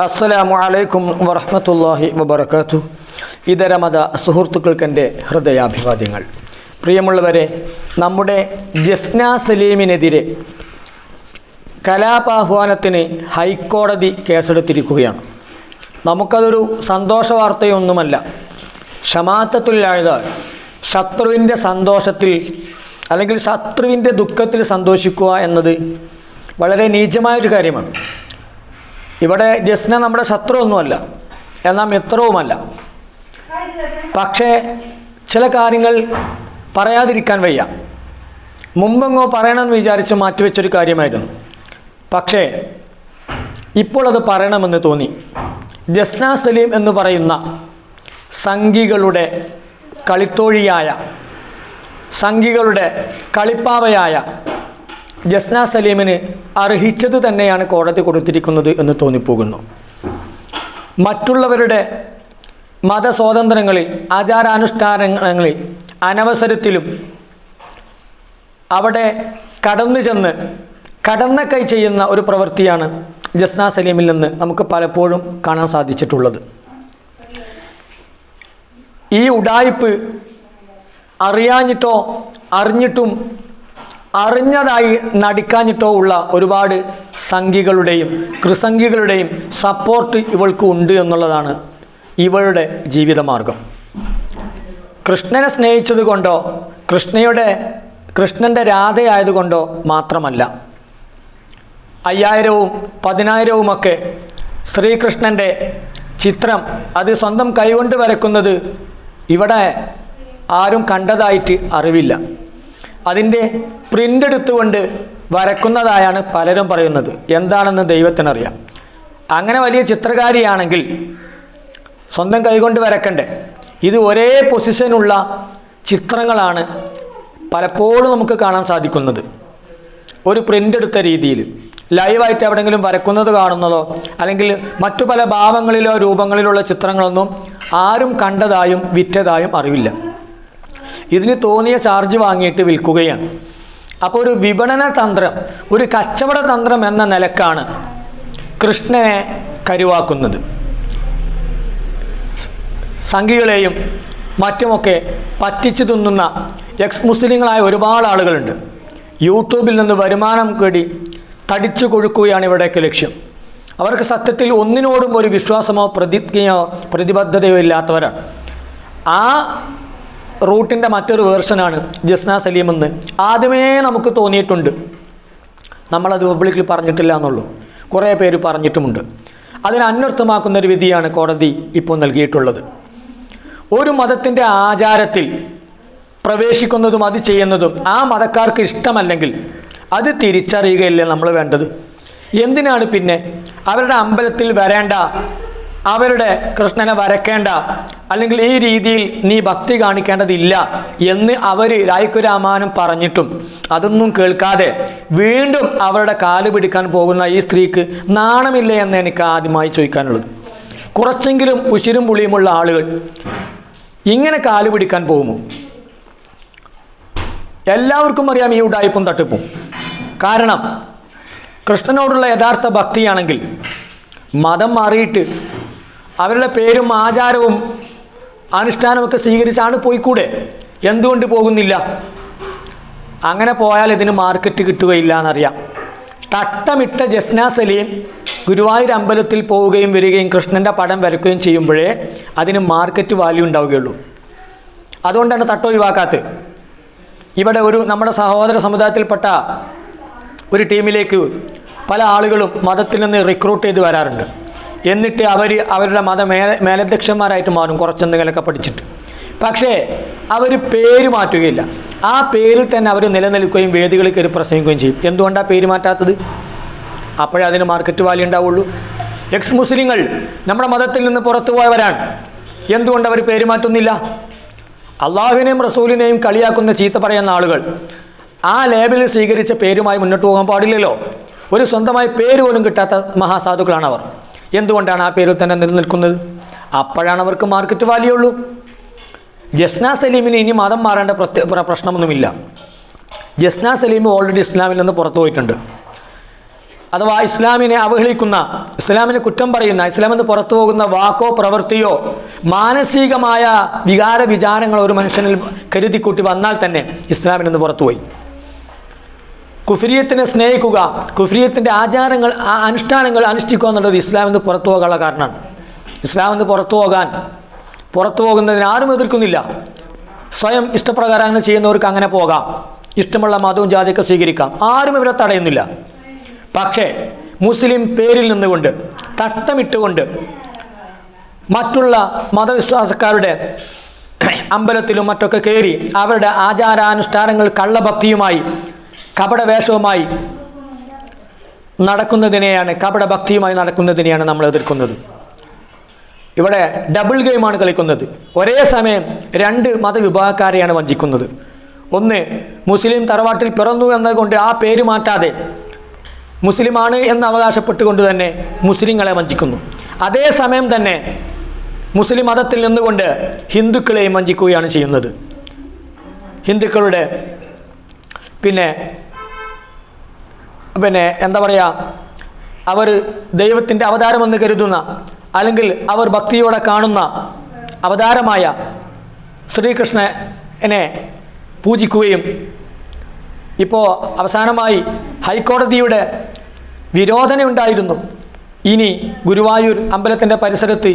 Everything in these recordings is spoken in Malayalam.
അസ്സലാമു അലൈക്കും വറഹ്മത്തുള്ളാഹി വബർക്കാത്തു ഇതര മത സുഹൃത്തുക്കൾക്കെന്റെ ഹൃദയാഭിവാദ്യങ്ങൾ. പ്രിയമുള്ളവരെ നമ്മുടെ ജസ്ന സലീമിനെതിരെ കലാപാഹ്വാനത്തിന് ഹൈക്കോടതി കേസെടുത്തിരിക്കുകയാണ്. നമുക്കതൊരു സന്തോഷ വാർത്തയൊന്നുമല്ല. ഷമാത്തത്തുല്ലാഴ്ത ശത്രുവിന്റെ സന്തോഷത്തിൽ അല്ലെങ്കിൽ ശത്രുവിന്റെ ദുഃഖത്തിൽ സന്തോഷിക്കുക എന്നത് വളരെ നീചമായൊരു കാര്യമാണ്. ഇവിടെ ജസ്ന നമ്മുടെ ശത്രുവൊന്നുമല്ല എന്നാൽ മിത്രവുമല്ല. പക്ഷേ ചില കാര്യങ്ങൾ പറയാതിരിക്കാൻ വയ്യ. മുമ്പെങ്ങോ പറയണമെന്ന് വിചാരിച്ച് മാറ്റിവെച്ചൊരു കാര്യമായിരുന്നു. പക്ഷേ ഇപ്പോൾ അത് പറയണമെന്ന് തോന്നി. ജസ്ന സലീം എന്ന് പറയുന്ന സംഘികളുടെ കളിത്തോഴിയായ സംഘികളുടെ കളിപ്പാവയായ ജസ്ന സലീമിന് അർഹിച്ചത് തന്നെയാണ് കോടതി കൊടുത്തിരിക്കുന്നത് എന്ന് തോന്നിപ്പോകുന്നു. മറ്റുള്ളവരുടെ മതസ്വാതന്ത്ര്യങ്ങളിൽ ആചാരാനുഷ്ഠാനങ്ങളിൽ അനവസരത്തിലും അവിടെ കടന്നു ചെന്ന് കടന്ന കൈ ചെയ്യുന്ന ഒരു പ്രവൃത്തിയാണ് ജസ്ന സലീമിൽ നിന്ന് നമുക്ക് പലപ്പോഴും കാണാൻ സാധിച്ചിട്ടുള്ളത്. ഈ ഉടായിപ്പ് അറിയാഞ്ഞിട്ടോ അറിഞ്ഞിട്ടും അറിഞ്ഞതായി നടിക്കാഞ്ഞിട്ടോ ഉള്ള ഒരുപാട് സംഘികളുടെയും കൃസംഘികളുടെയും സപ്പോർട്ട് ഇവൾക്ക് ഉണ്ട് എന്നുള്ളതാണ് ഇവളുടെ ജീവിതമാർഗം. കൃഷ്ണനെ സ്നേഹിച്ചത് കൊണ്ടോ കൃഷ്ണയുടെ കൃഷ്ണന്റെ രാധയായതുകൊണ്ടോ മാത്രമല്ല. അയ്യായിരവും പതിനായിരവുമൊക്കെ ശ്രീകൃഷ്ണന്റെ ചിത്രം അത് സ്വന്തം കൈകൊണ്ട് വരക്കുന്നത് ഇവിടെ ആരും കണ്ടതായിട്ട് അറിവില്ല. അതിന്റെ പ്രിന്റ് എടുത്തുകൊണ്ട് വരക്കുന്നതായാണ് പലരും പറയുന്നത്. എന്താണെന്ന് ദൈവത്തിനറിയാം. അങ്ങനെ വലിയ ചിത്രകാരിയാണെങ്കിൽ സ്വന്തം കൈകൊണ്ട് വരക്കണ്ടേ? ഇത് ഒരേ പൊസിഷനുള്ള ചിത്രങ്ങളാണ് പലപ്പോഴും നമുക്ക് കാണാൻ സാധിക്കുന്നത്. ഒരു പ്രിന്റ് എടുത്ത രീതിയിൽ. ലൈവായിട്ട് എവിടെയെങ്കിലും വരക്കുന്നത് കാണുന്നതോ അല്ലെങ്കിൽ മറ്റു പല ഭാവങ്ങളിലോ രൂപങ്ങളിലുള്ള ചിത്രങ്ങളൊന്നും ആരും കണ്ടതായും വിറ്റതായും അറിവില്ല. ഇതിന് തോന്നിയ ചാർജ് വാങ്ങിയിട്ട് വിൽക്കുകയാണ്. അപ്പോൾ ഒരു വിപണന തന്ത്രം ഒരു കച്ചവട തന്ത്രം എന്ന നിലക്കാണ് കൃഷ്ണനെ കരുവാക്കുന്നത്. സംഘികളെയും മറ്റുമൊക്കെ പറ്റിച്ചു തിന്നുന്ന എക്സ് മുസ്ലിങ്ങളായ ഒരുപാട് ആളുകളുണ്ട്. യൂട്യൂബിൽ നിന്ന് വരുമാനം കൂടി തടിച്ചു കൊഴുക്കുകയാണ് ഇവിടെയൊക്കെ ലക്ഷ്യം. അവർക്ക് സത്യത്തിൽ ഒന്നിനോടും ഒരു വിശ്വാസമോ പ്രതിജ്ഞയോ പ്രതിബദ്ധതയോ ഇല്ലാത്തവരാണ്. ആ റൂട്ടിന്റെ മറ്റൊരു വേർഷനാണ് ജസ്ന സലീം എന്ന്. ആദ്യമേ നമുക്ക് തോന്നിയിട്ടുണ്ട്. നമ്മളത് പബ്ലിക്കിൽ പറഞ്ഞിട്ടില്ല എന്നുള്ളൂ. കുറേ പേര് പറഞ്ഞിട്ടുമുണ്ട്. അതിനെ അന്വർത്ഥമാക്കുന്ന ഒരു വിധിയാണ് കോടതി ഇപ്പോൾ നൽകിയിട്ടുള്ളത്. ഒരു മതത്തിന്റെ ആചാരത്തിൽ പ്രവേശിക്കുന്നതും അത് ചെയ്യുന്നതും ആ മതക്കാർക്ക് ഇഷ്ടമല്ലെങ്കിൽ അത് തിരിച്ചറിയുകയല്ലേ നമ്മൾ വേണ്ടത്? എന്തിനാണ് പിന്നെ? അവരുടെ അമ്പലത്തിൽ വരേണ്ട അവരുടെ കൃഷ്ണനെ വരക്കേണ്ട അല്ലെങ്കിൽ ഈ രീതിയിൽ നീ ഭക്തി കാണിക്കേണ്ടതില്ല എന്ന് അവർ രായ്ക്കുരാമാനം പറഞ്ഞിട്ടും അതൊന്നും കേൾക്കാതെ വീണ്ടും അവരുടെ കാൽ പിടിക്കാൻ പോകുന്ന ഈ സ്ത്രീക്ക് നാണമില്ല എന്ന് എനിക്ക് ആദ്യമായി ചോദിക്കാനുള്ളത്. കുറച്ചെങ്കിലും ഉശിരും പുളിയുമുള്ള ആളുകൾ ഇങ്ങനെ കാൽ പിടിക്കാൻ പോകുമോ? എല്ലാവർക്കും അറിയാം ഈ ഉടായ്പും തട്ടിപ്പും. കാരണം കൃഷ്ണനോടുള്ള യഥാർത്ഥ ഭക്തിയാണെങ്കിൽ മതം മാറിയിട്ട് അവരുടെ പേരും ആചാരവും അനുഷ്ഠാനമൊക്കെ സ്വീകരിച്ചാണ് പോയിക്കൂടെ? എന്തുകൊണ്ട് പോകുന്നില്ല? അങ്ങനെ പോയാൽ ഇതിന് മാർക്കറ്റ് കിട്ടുകയില്ല എന്നറിയാം തട്ടമിട്ട ജസ്ന സലീം ഗുരുവായൂർ അമ്പലത്തിൽ പോവുകയും വരികയും കൃഷ്ണന്റെ പടം വരക്കുകയും ചെയ്യുമ്പോഴേ അതിന് മാർക്കറ്റ് വാല്യൂ ഉണ്ടാവുകയുള്ളൂ. അതുകൊണ്ടാണ് തട്ട ഒഴിവാക്കാത്തത്. ഇവിടെ ഒരു നമ്മുടെ സഹോദര സമുദായത്തിൽപ്പെട്ട ഒരു ടീമിലേക്ക് പല ആളുകളും മതത്തിൽ നിന്ന് റിക്രൂട്ട് ചെയ്ത് വരാറുണ്ട്. എന്നിട്ട് അവർ അവരുടെ മത മേല മേലധ്യക്ഷന്മാരായിട്ട് മാറും കുറച്ചെന്തെങ്കിലുമൊക്കെ പഠിച്ചിട്ട്. പക്ഷേ അവർ പേര് മാറ്റുകയില്ല. ആ പേരിൽ തന്നെ അവർ നിലനിൽക്കുകയും വേദികളിൽ കയറി പ്രസംഗിക്കുകയും ചെയ്യും. എന്തുകൊണ്ടാണ് പേര് മാറ്റാത്തത്? അപ്പോഴേ അതിന് മാർക്കറ്റ് വാല്യൂ ഉണ്ടാവുള്ളൂ. എക്സ് മുസ്ലിങ്ങൾ നമ്മുടെ മതത്തിൽ നിന്ന് പുറത്തു പോയവരാണ്. എന്തുകൊണ്ട് അവർ പേര് മാറ്റുന്നില്ല? അള്ളാഹുവിനെയും റസൂലിനെയും കളിയാക്കുന്ന ചീത്ത പറയുന്ന ആളുകൾ. ആ ലേബലിൽ സ്വീകരിച്ച പേരുമായി മുന്നോട്ട് പോകാൻ പാടില്ലല്ലോ. ഒരു സ്വന്തമായി പേര് പോലും കിട്ടാത്ത മഹാസാധുക്കളാണ് അവർ എന്തുകൊണ്ടാണ് ആ പേരിൽ തന്നെ നിലനിൽക്കുന്നത്? അപ്പോഴാണ് അവർക്ക് മാർക്കറ്റ് വാല്യൂ ഉള്ളൂ ജസ്ന സലീമിന് ഇനി മതം മാറേണ്ട പ്രത്യേക പ്രശ്നമൊന്നുമില്ല. ജസ്ന സലീം ഓൾറെഡി ഇസ്ലാമിൽ നിന്ന് പുറത്തു പോയിട്ടുണ്ട്. അഥവാ ഇസ്ലാമിനെ അവഹേളിക്കുന്ന ഇസ്ലാമിനെ കുറ്റം പറയുന്ന ഇസ്ലാമെന്ന് പുറത്തു പോകുന്ന വാക്കോ പ്രവൃത്തിയോ മാനസികമായ വികാര വിചാരങ്ങൾ ഒരു മനുഷ്യനിൽ കരുതിക്കൂട്ടി വന്നാൽ തന്നെ ഇസ്ലാമിൽ നിന്ന് പുറത്തുപോയി കുഫിരിയത്തിനെ സ്നേഹിക്കുക കുഫിരിയത്തിന്റെ ആചാരങ്ങൾ അനുഷ്ഠാനങ്ങൾ അനുഷ്ഠിക്കുക എന്നുള്ളത് ഇസ്ലാമിൽ നിന്ന് പുറത്തു പോകാനുള്ള കാരണമാണ്. ഇസ്ലാമിൽ നിന്ന് പുറത്തു പോകാൻ പുറത്തു പോകുന്നതിന് ആരും എതിർക്കുന്നില്ല. സ്വയം ഇഷ്ടപ്രകാരം അങ്ങനെ ചെയ്യുന്നവർക്ക് അങ്ങനെ പോകാം. ഇഷ്ടമുള്ള മതവും ജാതിയൊക്കെ സ്വീകരിക്കാം. ആരും ഇവരെ തടയുന്നില്ല. പക്ഷേ മുസ്ലിം പേരിൽ നിന്നുകൊണ്ട് തട്ടമിട്ടുകൊണ്ട് മറ്റുള്ള മതവിശ്വാസക്കാരുടെ അമ്പലത്തിലും മറ്റൊക്കെ കയറി അവരുടെ ആചാരാനുഷ്ഠാനങ്ങൾ കള്ളഭക്തിയുമായി കപടവേഷവുമായി നടക്കുന്നതിനെയാണ് കപടഭക്തിയുമായി നടക്കുന്നതിനെയാണ് നമ്മൾ എതിർക്കുന്നത്. ഇവിടെ ഡബിൾ ഗെയിമാണ് കളിക്കുന്നത്. ഒരേ സമയം രണ്ട് മതവിഭാഗക്കാരെയാണ് വഞ്ചിക്കുന്നത്. ഒന്ന് മുസ്ലിം തറവാട്ടിൽ പിറന്നു എന്നതുകൊണ്ട് ആ പേര് മാറ്റാതെ മുസ്ലിമാണ് എന്ന് അവകാശപ്പെട്ടുകൊണ്ട് തന്നെ മുസ്ലിങ്ങളെ വഞ്ചിക്കുന്നു. അതേസമയം തന്നെ മുസ്ലിം മതത്തിൽ നിന്നുകൊണ്ട് ഹിന്ദുക്കളെയും വഞ്ചിക്കുകയാണ് ചെയ്യുന്നത്. ഹിന്ദുക്കളുടെ പിന്നെ പിന്നെ എന്താ പറയുക അവർ ദൈവത്തിന്റെ അവതാരമെന്ന് കരുതുന്ന അല്ലെങ്കിൽ അവർ ഭക്തിയോടെ കാണുന്ന അവതാരമായ ശ്രീകൃഷ്ണനെ പൂജിക്കുകയും ഇപ്പോൾ അവസാനമായി ഹൈക്കോടതിയുടെ വിരോധനയുണ്ടായിരുന്നു ഇനി ഗുരുവായൂർ അമ്പലത്തിന്റെ പരിസരത്ത്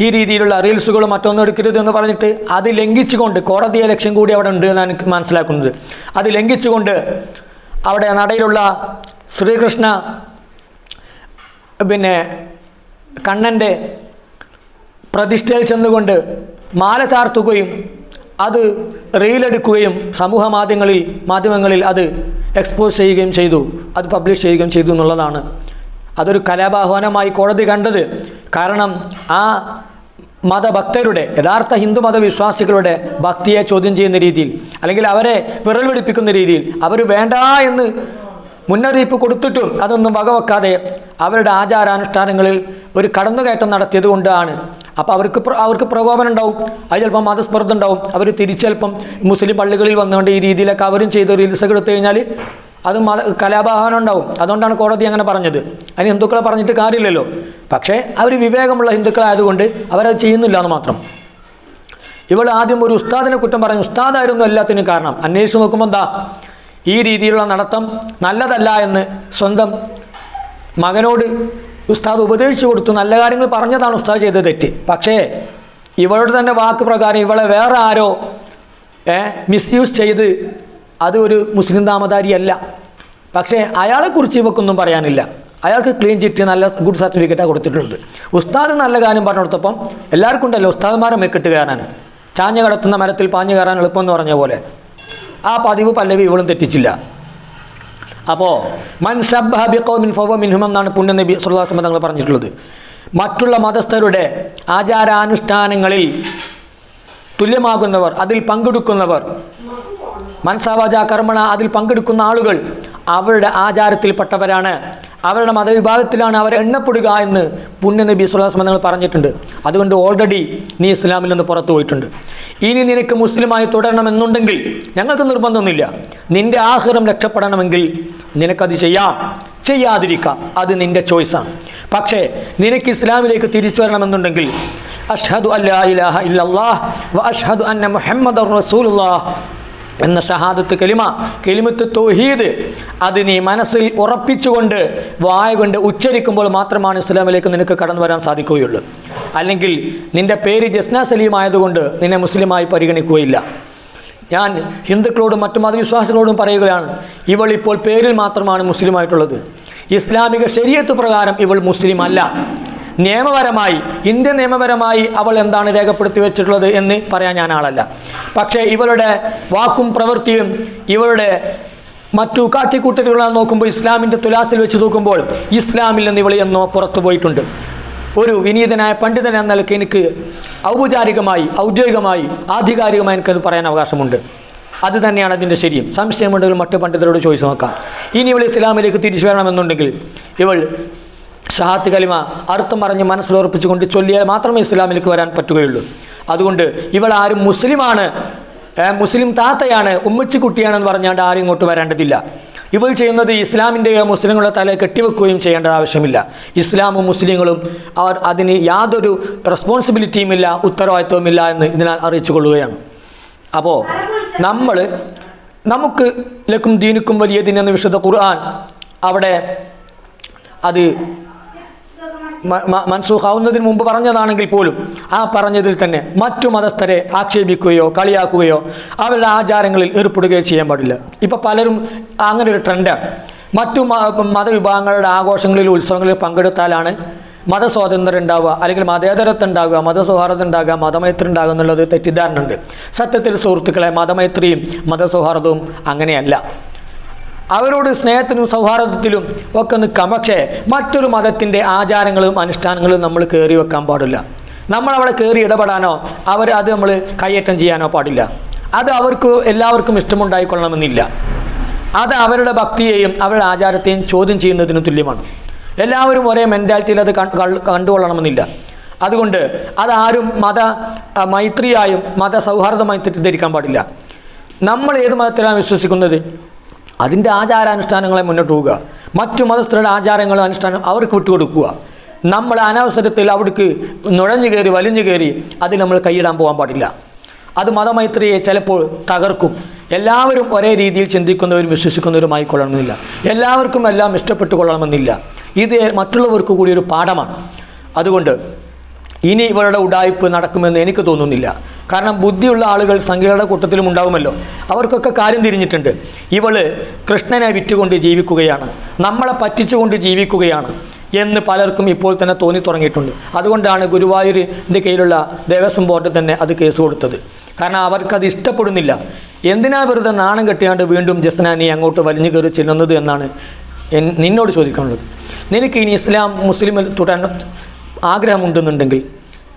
ഈ രീതിയിലുള്ള റീൽസുകളും മറ്റൊന്നും എടുക്കരുത് എന്ന് പറഞ്ഞിട്ട് അത് ലംഘിച്ചുകൊണ്ട് കോടതിയെ ലക്ഷ്യം കൂടി അവിടെ ഉണ്ട് എന്നാണ് എനിക്ക് മനസ്സിലാക്കുന്നത്. അത് ലംഘിച്ചുകൊണ്ട് അവിടെ നടയിലുള്ള ശ്രീകൃഷ്ണ പിന്നെ കണ്ണന്റെ പ്രതിഷ്ഠയിൽ ചെന്നുകൊണ്ട് മാല ചാർത്തുകയും അത് റീലെടുക്കുകയും സമൂഹ മാധ്യമങ്ങളിൽ മാധ്യമങ്ങളിൽ അത് എക്സ്പോസ് ചെയ്യുകയും ചെയ്തു. അത് പബ്ലിഷ് ചെയ്യുകയും ചെയ്തു എന്നുള്ളതാണ്. അതൊരു കലാപാഹ്വാനമായി കോടതി കണ്ടത്. കാരണം ആ മതഭക്തരുടെ യഥാർത്ഥ ഹിന്ദു മതവിശ്വാസികളുടെ ഭക്തിയെ ചോദ്യം ചെയ്യുന്ന രീതിയിൽ അല്ലെങ്കിൽ അവരെ വിറൽ പിടിപ്പിക്കുന്ന രീതിയിൽ അവർ വേണ്ട എന്ന് മുന്നറിയിപ്പ് കൊടുത്തിട്ടും അതൊന്നും വകവെക്കാതെ അവരുടെ ആചാരാനുഷ്ഠാനങ്ങളിൽ ഒരു കടന്നുകയറ്റം നടത്തിയത് കൊണ്ടാണ്. അപ്പോൾ അവർക്ക് അവർക്ക് പ്രകോപനം ഉണ്ടാവും. അത് ചിലപ്പോൾ മതസ്പർദ്ധ ഉണ്ടാവും. അവർ തിരിച്ചൽപ്പം മുസ്ലിം പള്ളികളിൽ വന്നുകൊണ്ട് ഈ രീതിയിലൊക്കെ അവരും ചെയ്ത് റീൽസൊക്കെ എടുത്തു കഴിഞ്ഞാൽ അത് മത കലാപാഹനം ഉണ്ടാവും. അതുകൊണ്ടാണ് കോടതി അങ്ങനെ പറഞ്ഞത്. അതിന് ഹിന്ദുക്കളെ പറഞ്ഞിട്ട് കാര്യമില്ലല്ലോ. പക്ഷേ അവർ വിവേകമുള്ള ഹിന്ദുക്കളായതുകൊണ്ട് അവരത് ചെയ്യുന്നില്ല എന്ന് മാത്രം. ഇവൾ ആദ്യം ഒരു ഉസ്താദിനെ കുറ്റം പറഞ്ഞു. ഉസ്താദായിരുന്നു എല്ലാത്തിനും കാരണം. അന്വേഷിച്ച് നോക്കുമ്പോൾ എന്താ? ഈ രീതിയിലുള്ള നടത്തം നല്ലതല്ല എന്ന് സ്വന്തം മകനോട് ഉസ്താദ് ഉപദേശിച്ചു കൊടുത്തു. നല്ല കാര്യങ്ങൾ പറഞ്ഞതാണ് ഉസ്താദ് ചെയ്ത തെറ്റ്. പക്ഷേ ഇവളുടെ തന്നെ വാക്ക് പ്രകാരം ഇവളെ വേറെ ആരോ മിസ്യൂസ് ചെയ്ത് അത് ഒരു മുസ്ലിം താമതാരിയല്ല പക്ഷേ അയാളെക്കുറിച്ച് ഇവക്കൊന്നും പറയാനില്ല. അയാൾക്ക് ക്ലീൻ ചിറ്റ് നല്ല ഗുഡ് സർട്ടിഫിക്കറ്റാണ് കൊടുത്തിട്ടുണ്ട്. ഉസ്താദ് നല്ല കാര്യം പറഞ്ഞു കൊടുത്തപ്പം എല്ലാവർക്കും ഉണ്ടല്ലോ ഉസ്താദ്മാരെ മെക്കിട്ട് കയറാൻ ചാഞ്ഞ് കടത്തുന്ന മരത്തിൽ പാഞ്ഞ് കയറാൻ എളുപ്പം എന്ന് പറഞ്ഞ പോലെ. ആ പതിവ് പല്ലവി ഇവളും തെറ്റിച്ചില്ല. അപ്പോൾ മൻ ബിഖൗമിൻ ഫവ മിൻഹും എന്നാണ് പുണ്യ നബി സല്ലല്ലാഹു അലൈഹി വസല്ലം തങ്ങൾ പറഞ്ഞിട്ടുള്ളത്. മറ്റുള്ള മതസ്ഥരുടെ ആചാരാനുഷ്ഠാനങ്ങളിൽ തുല്യമാകുന്നവർ അതിൽ പങ്കെടുക്കുന്നവർ മനസ്സാവാച കർമ്മണ അതിൽ പങ്കെടുക്കുന്ന ആളുകൾ അവരുടെ ആചാരത്തിൽപ്പെട്ടവരാണ്. അവരുടെ മതവിഭാഗത്തിലാണ് അവർ എണ്ണപ്പെടുക എന്ന് പുണ്യ നബി സുല്ലാസ്മ നിങ്ങൾ പറഞ്ഞിട്ടുണ്ട്. അതുകൊണ്ട് ഓൾറെഡി നീ ഇസ്ലാമിൽ നിന്ന് പുറത്തു പോയിട്ടുണ്ട്. ഇനി നിനക്ക് മുസ്ലിമായി തുടരണമെന്നുണ്ടെങ്കിൽ ഞങ്ങൾക്ക് നിർബന്ധമൊന്നുമില്ല. നിന്റെ ആഹ്റം രക്ഷപ്പെടണമെങ്കിൽ നിനക്കത് ചെയ്യാം. ചെയ്യാതിരിക്കാം. അത് നിന്റെ ചോയ്സാണ് പക്ഷേ നിനക്ക് ഇസ്ലാമിലേക്ക് തിരിച്ചു വരണമെന്നുണ്ടെങ്കിൽ അഷ്ഹദു അല്ലാ ഇലാഹ ഇല്ലല്ലാഹ് വ അഷ്ഹദു അന്ന മുഹമ്മദ് റസൂലുള്ളാഹ് എന്ന ഷഹാദത്ത് കലിമ കെളിമത്ത് തൗഹീദ് അത് നീ മനസ്സിൽ ഉറപ്പിച്ചുകൊണ്ട് വായ കൊണ്ട് ഉച്ചരിക്കുമ്പോൾ മാത്രമാണ് ഇസ്ലാമിലേക്ക് നിനക്ക് കടന്നു വരാൻ സാധിക്കുകയുള്ളൂ. അല്ലെങ്കിൽ നിന്റെ പേര് ജസ്ന സലീം ആയതുകൊണ്ട് നിന്നെ മുസ്ലിമായി പരിഗണിക്കുകയില്ല. ഞാൻ ഹിന്ദുക്കളോടും മറ്റു മതവിശ്വാസികളോടും പറയുകയാണ് ഇവൾ ഇപ്പോൾ പേരിൽ മാത്രമാണ് മുസ്ലിമായിട്ടുള്ളത്. ഇസ്ലാമിക ശരീരത്ത് പ്രകാരം ഇവൾ മുസ്ലിം അല്ല നിയമപരമായി ഇന്ത്യൻ നിയമപരമായി അവൾ എന്താണ് രേഖപ്പെടുത്തി വെച്ചിട്ടുള്ളത് എന്ന് പറയാൻ ഞാൻ ആളല്ല. പക്ഷേ ഇവളുടെ വാക്കും പ്രവൃത്തിയും ഇവളുടെ മറ്റു കാട്ടിക്കൂട്ടലുകളെ നോക്കുമ്പോൾ ഇസ്ലാമിന്റെ തുലാസിൽ വെച്ച് നോക്കുമ്പോൾ ഇസ്ലാമിൽ നിന്ന് ഇവൾ എന്നോ പുറത്തു പോയിട്ടുണ്ട്. ഒരു വിനീതനായ പണ്ഡിതൻ എന്ന നിലയ്ക്ക് എനിക്ക് ഔപചാരികമായി ഔദ്യോഗികമായി ആധികാരികമായി എനിക്കത് പറയാൻ അവകാശമുണ്ട്. അത് തന്നെയാണ് അതിന്റെ ശരിയും. സംശയമുണ്ടെങ്കിൽ മറ്റു പണ്ഡിതരോട് ചോദിച്ചു നോക്കാം. ഇനി ഇവൾ ഇസ്ലാമിലേക്ക് തിരിച്ചു വരണമെന്നുണ്ടെങ്കിൽ ഇവൾ ഷഹാത്ത് കലിമ അർത്ഥം പറഞ്ഞ് മനസ്സിലുറപ്പിച്ചുകൊണ്ട് ചൊല്ലിയാൽ മാത്രമേ ഇസ്ലാമിലേക്ക് വരാൻ പറ്റുകയുള്ളൂ. അതുകൊണ്ട് ഇവൾ ആരും മുസ്ലിമാണ്. മുസ്ലിം താത്തയാണ് ഉമ്മച്ചി കുട്ടിയാണെന്ന് പറഞ്ഞാണ്ട് ആരും ഇങ്ങോട്ട് വരേണ്ടതില്ല. ഇവൾ ചെയ്യുന്നത് ഇസ്ലാമിന്റെയോ മുസ്ലിങ്ങളുടെ തല കെട്ടിവെക്കുകയും ചെയ്യേണ്ട ആവശ്യമില്ല. ഇസ്ലാമും മുസ്ലിങ്ങളും അവർ അതിന് യാതൊരു റെസ്പോൺസിബിലിറ്റിയുമില്ല ഉത്തരവാദിത്വമില്ല എന്ന് ഇതിനാൽ അറിയിച്ചു കൊള്ളുകയാണ് അപ്പോൾ നമ്മൾ നമുക്ക് ലക്കും ദീനുക്കും വലിയ ദിനെന്ന് വിശുദ്ധ ഖുർആൻ അവിടെ അത് മൻസൂഖാവുന്നതിന് മുമ്പ് പറഞ്ഞതാണെങ്കിൽ പോലും ആ പറഞ്ഞതിൽ തന്നെ മറ്റു മതസ്ഥരെ ആക്ഷേപിക്കുകയോ കളിയാക്കുകയോ അവരുടെ ആചാരങ്ങളിൽ ഏർപ്പെടുകയോ ചെയ്യാൻ പാടില്ല. ഇപ്പം പലരും അങ്ങനെ ഒരു ട്രെൻഡാണ് മറ്റു മതവിഭാഗങ്ങളുടെ ആഘോഷങ്ങളിൽ ഉത്സവങ്ങളിൽ പങ്കെടുത്താലാണ് മതസ്വാതന്ത്ര്യം ഉണ്ടാവുക അല്ലെങ്കിൽ മതേതരത്വം ഉണ്ടാവുക മതസൗഹാർദ്ദം ഉണ്ടാകുക മതമൈത്രി ഉണ്ടാകുക എന്നുള്ളത് തെറ്റിദ്ധാരണ ഉണ്ട് സത്യത്തിൽ സുഹൃത്തുക്കളെ മതമൈത്രിയും മതസൗഹാർദ്ദവും അങ്ങനെയല്ല. അവരോട് സ്നേഹത്തിനും സൗഹാർദ്ദത്തിലും ഒക്കെ നിൽക്കാം. പക്ഷേ മറ്റൊരു മതത്തിന്റെ ആചാരങ്ങളും അനുഷ്ഠാനങ്ങളും നമ്മൾ കയറി വെക്കാൻ പാടില്ല. നമ്മൾ അവിടെ കയറി ഇടപെടാനോ അവർ അത് നമ്മൾ കയ്യേറ്റം ചെയ്യാനോ പാടില്ല. അത് അവർക്ക് എല്ലാവർക്കും ഇഷ്ടമുണ്ടായിക്കൊള്ളണമെന്നില്ല. അത് അവരുടെ ഭക്തിയെയും അവരുടെ ആചാരത്തെയും ചോദ്യം ചെയ്യുന്നതിന് തുല്യമാണ്. എല്ലാവരും ഒരേ മെന്റാലിറ്റിയിൽ അത് കണ്ട് കണ്ട് കണ്ടുകൊള്ളണമെന്നില്ല. അതുകൊണ്ട് അതാരും മത മൈത്രിയായും മത സൗഹാർദ്ദമായി തെറ്റിദ്ധരിക്കാൻ പാടില്ല. നമ്മൾ ഏത് മതത്തിലാണ് വിശ്വസിക്കുന്നത്? അതിന്റെ ആചാരാനുഷ്ഠാനങ്ങളെ മുന്നോട്ട് പോവുക. മറ്റു മതസ്ഥരുടെ ആചാരങ്ങളും അനുഷ്ഠാനം അവർക്ക് വിട്ടുകൊടുക്കുക. നമ്മൾ അനവസരത്തിൽ അവിടേക്ക് നുഴഞ്ഞു കയറി വലിഞ്ഞു കയറി അതിൽ നമ്മൾ കൈയിടാൻ പോകാൻ പാടില്ല. അത് മതമൈത്രിയെ ചിലപ്പോൾ തകർക്കും. എല്ലാവരും ഒരേ രീതിയിൽ ചിന്തിക്കുന്നവരും വിശ്വസിക്കുന്നവരുമായി കൊള്ളണമെന്നില്ല എല്ലാവർക്കും എല്ലാം ഇഷ്ടപ്പെട്ടു കൊള്ളണമെന്നില്ല ഇത് മറ്റുള്ളവർക്ക് കൂടി ഒരു പാഠമാണ്. അതുകൊണ്ട് ഇനി ഇവരുടെ ഉടായ്പ് നടക്കുമെന്ന് എനിക്ക് തോന്നുന്നില്ല. കാരണം ബുദ്ധിയുള്ള ആളുകൾ സംഖ്യകളുടെ കൂട്ടത്തിലും ഉണ്ടാവുമല്ലോ. അവർക്കൊക്കെ കാര്യം തിരിഞ്ഞിട്ടുണ്ട്. ഇവൾ കൃഷ്ണനെ വിറ്റുകൊണ്ട് ജീവിക്കുകയാണ്. നമ്മളെ പറ്റിച്ചുകൊണ്ട് ജീവിക്കുകയാണ് എന്ന് പലർക്കും ഇപ്പോൾ തന്നെ തോന്നി തുടങ്ങിയിട്ടുണ്ട്. അതുകൊണ്ടാണ് ഗുരുവായൂരിന്റെ കീഴിലുള്ള ദേവസ്വം ബോർഡ് തന്നെ അത് കേസ് കൊടുത്തത്. കാരണം അവർക്കത് ഇഷ്ടപ്പെടുന്നില്ല. എന്തിനാ വെറുതെ നാണം കെട്ടിയാണ്ട് വീണ്ടും ജസ്നാനി അങ്ങോട്ട് വലിഞ്ഞു കയറി ചെല്ലുന്നത് എന്നാണ് നിന്നോട് ചോദിക്കാനുള്ളത്. നിനക്ക് ഇനി ഇസ്ലാം മുസ്ലിമിൽ തുടരാൻ ആഗ്രഹമുണ്ടെന്നുണ്ടെങ്കിൽ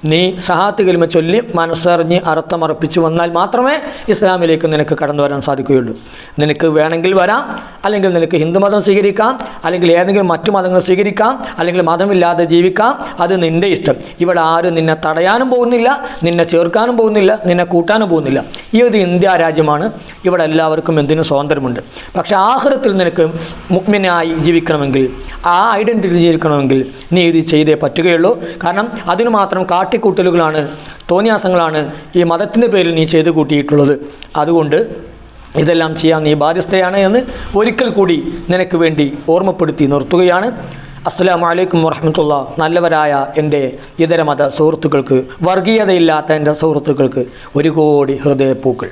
നീ സഹാത്ത് കലിമ ചൊല്ലി മനസ്സറിഞ്ഞ് അർത്ഥമർപ്പിച്ച് വന്നാൽ മാത്രമേ ഇസ്ലാമിലേക്ക് നിനക്ക് കടന്നു വരാൻ സാധിക്കുകയുള്ളൂ. നിനക്ക് വേണമെങ്കിൽ വരാം അല്ലെങ്കിൽ നിനക്ക് ഹിന്ദുമതം സ്വീകരിക്കാം അല്ലെങ്കിൽ ഏതെങ്കിലും മറ്റു മതങ്ങൾ സ്വീകരിക്കാം അല്ലെങ്കിൽ മതമില്ലാതെ ജീവിക്കാം. അത് നിന്റെ ഇഷ്ടം. ഇവിടെ ആരും നിന്നെ തടയാനും പോകുന്നില്ല നിന്നെ ചേർക്കാനും പോകുന്നില്ല നിന്നെ കൂട്ടാനും പോകുന്നില്ല. ഈ ഒരു ഇന്ത്യ രാജ്യമാണ്. ഇവിടെ എല്ലാവർക്കും എന്തിനും സ്വാതന്ത്ര്യമുണ്ട്. പക്ഷേ ആഹൃത്തിൽ നിനക്ക് മുഗ്മിനായി ജീവിക്കണമെങ്കിൽ ആ ഐഡന്റിറ്റി ജീവിക്കണമെങ്കിൽ നീ ഇത് ചെയ്തേ പറ്റുകയുള്ളൂ. കാരണം അതിനു മാത്രം കാട്ടിക്കൂട്ടലുകളാണ് തോന്നിയാസങ്ങളാണ് ഈ മതത്തിന്റെ പേരിൽ നീ ചെയ്തു കൂട്ടിയിട്ടുള്ളത്. അതുകൊണ്ട് ഇതെല്ലാം ചെയ്യാൻ നീ ബാധ്യസ്ഥയാണ് എന്ന് ഒരിക്കൽ കൂടി നിനക്ക് വേണ്ടി ഓർമ്മപ്പെടുത്തി നിർത്തുകയാണ്. അസ്സലാമു അലൈക്കും വറഹമത്തുള്ള. നല്ലവരായ എന്റെ ഇതര മത സുഹൃത്തുക്കൾക്ക് വർഗീയതയില്ലാത്ത എന്റെ സുഹൃത്തുക്കൾക്ക് ഒരു കോടി ഹൃദയപ്പൂക്കൾ.